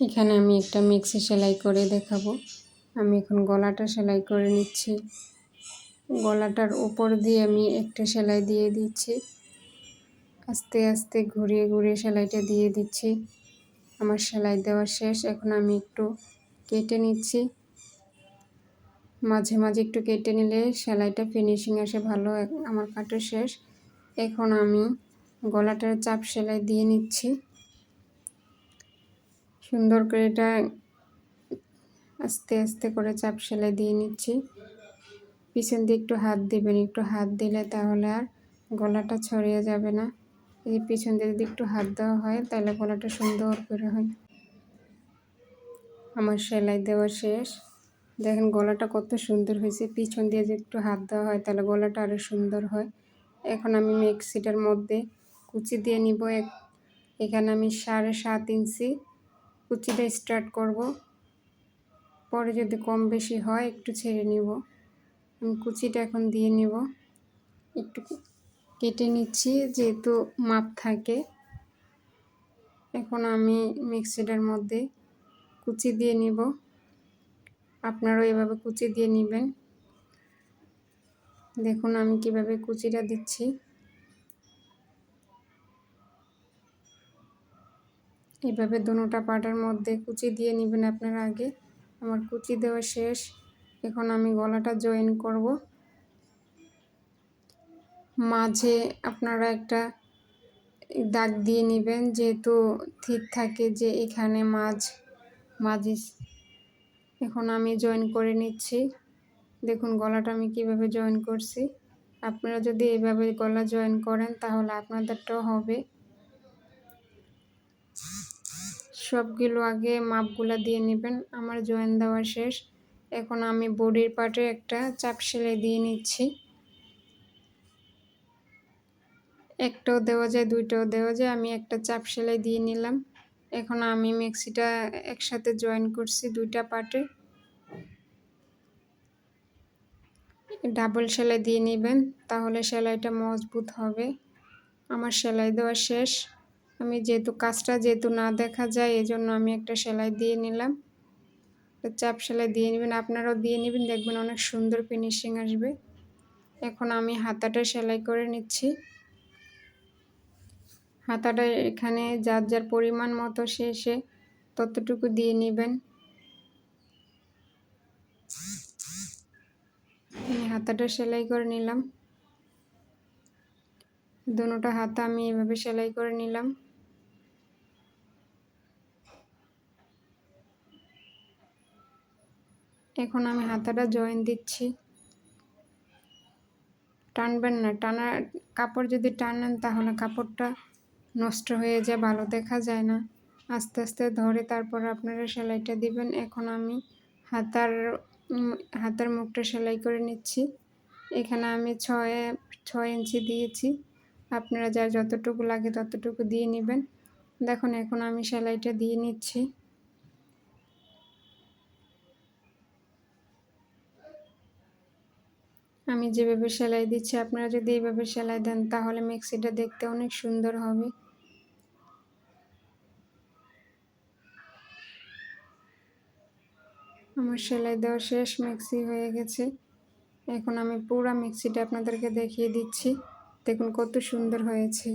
এখানে আমি একটা মিক্সি সেলাই করে দেখাবো। আমি এখন গলাটা সেলাই করে নিচ্ছি। গলাটার উপর দিয়ে আমি একটা সেলাই দিয়ে দিচ্ছি। আস্তে আস্তে ঘুরিয়ে ঘুরিয়ে সেলাইটা দিয়ে দিচ্ছি। আমার সেলাই দেওয়া শেষ। এখন আমি একটু কেটে নিচ্ছি। মাঝে মাঝে একটু কেটে নিলে সেলাইটা ফিনিশিং আসে ভালো। আমার কাটা শেষ। এখন আমি গলাটার চাপ সেলাই দিয়ে নিচ্ছি। সুন্দর করে এটা আস্তে আস্তে করে চাপ সেলাই দিয়ে নিচ্ছি। পিছন দিয়ে একটু হাত দেবেন, একটু হাত দিলে তাহলে আর গলাটা ছড়িয়ে যাবে না। এই পিছন দিয়ে যদি একটু হাত দেওয়া হয় তাহলে গলাটা সুন্দর করে হয়। আমার সেলাই দেওয়া শেষ। দেখেন গলাটা কত সুন্দর হয়েছে। পিছন দিয়ে যদি একটু হাত দেওয়া হয় তাহলে গলাটা আরও সুন্দর হয়। এখন আমি মিক্সিটার মধ্যে কুচি দিয়ে নিব এখানে আমি সাড়ে সাত ইঞ্চি কুচিটা স্টার্ট করব। পরে যদি কম বেশি হয়, একটু ছেড়ে নিব। আমি কুচিটা এখন দিয়ে নিব। একটু কেটে নিচ্ছি, যেহেতু মাপ থাকে। এখন আমি মিক্সিটার মধ্যে কুচি দিয়ে নিব। আপনারাও এভাবে কুচি দিয়ে নেবেন। দেখুন আমি কীভাবে কুচিটা দিচ্ছি। এভাবে দুটা পাটার মধ্যে কুচি দিয়ে নেবেন আপনারা আগে। আমার কুচি দেওয়া শেষ। এখন আমি গলাটা জয়েন করব। মাঝে আপনারা একটা দাগ দিয়ে নেবেন, যেহেতু ঠিক থাকে যে এখানে মাঝ, মাঝি। এখন আমি জয়েন করে নিচ্ছি। দেখুন গলাটা আমি কীভাবে জয়েন করছি। আপনারা যদি এভাবে গলা জয়েন করেন, তাহলে আপনাদেরটাও হবে। সবগুলো আগে মাপগুলো দিয়ে নেবেন। আমার জয়েন দেওয়া শেষ। এখন আমি বডির পার্টে একটা চাপ সেলাই দিয়ে নিচ্ছি। একটাও দেওয়া যায়, দুইটাও দেওয়া যায়। আমি একটা চাপ সেলাই দিয়ে নিলাম। এখন আমি মিক্সিটা একসাথে জয়েন করছি দুইটা পার্টে। ডাবল সেলাই দিয়ে নেবেন, তাহলে সেলাইটা মজবুত হবে। আমার সেলাই দেওয়া শেষ। আমি যেহেতু কাজটা যেহেতু না দেখা যায় এই জন্য আমি একটা সেলাই দিয়ে নিলাম। চাপ সেলাই দিয়ে নেবেন, আপনারাও দিয়ে নেবেন, দেখবেন অনেক সুন্দর ফিনিশিং আসবে। এখন আমি হাতাটা সেলাই করে নিচ্ছি। হাতাটা এখানে যার যার পরিমাণ মতো শেষে ততটুকু দিয়ে নেবেন। আমি হাতাটা সেলাই করে নিলাম। দুটা হাতা আমি এভাবে সেলাই করে নিলাম। এখন আমি হাতাটা জয়েন দিচ্ছি। টানবেন না টানা কাপড় যদি টানেন তাহলে কাপড়টা নষ্ট হয়ে যায়, ভালো দেখা যায় না। আস্তে আস্তে ধরে তারপর আপনারা সেলাইটা দিবেন। এখন আমি হাতার হাতার মুখটা সেলাই করে নিচ্ছি। এখানে আমি ছয় ছয় ইঞ্চি দিয়েছি। আপনারা যার যতটুকু লাগে ততটুকু দিয়ে নেবেন। দেখুন, এখন আমি সেলাইটা দিয়ে নিচ্ছি। আমি যেভাবে সেলাই দিচ্ছি, আপনারা যদি এইভাবে সেলাই দেন, তাহলে মিক্সিটা দেখতে অনেক সুন্দর হবে। আমার সেলাই দেওয়া শেষ, মিক্সি হয়ে গেছে। এখন আমি পুরো মিক্সিটা আপনাদেরকে দেখিয়ে দিচ্ছি। দেখুন কত সুন্দর হয়েছে।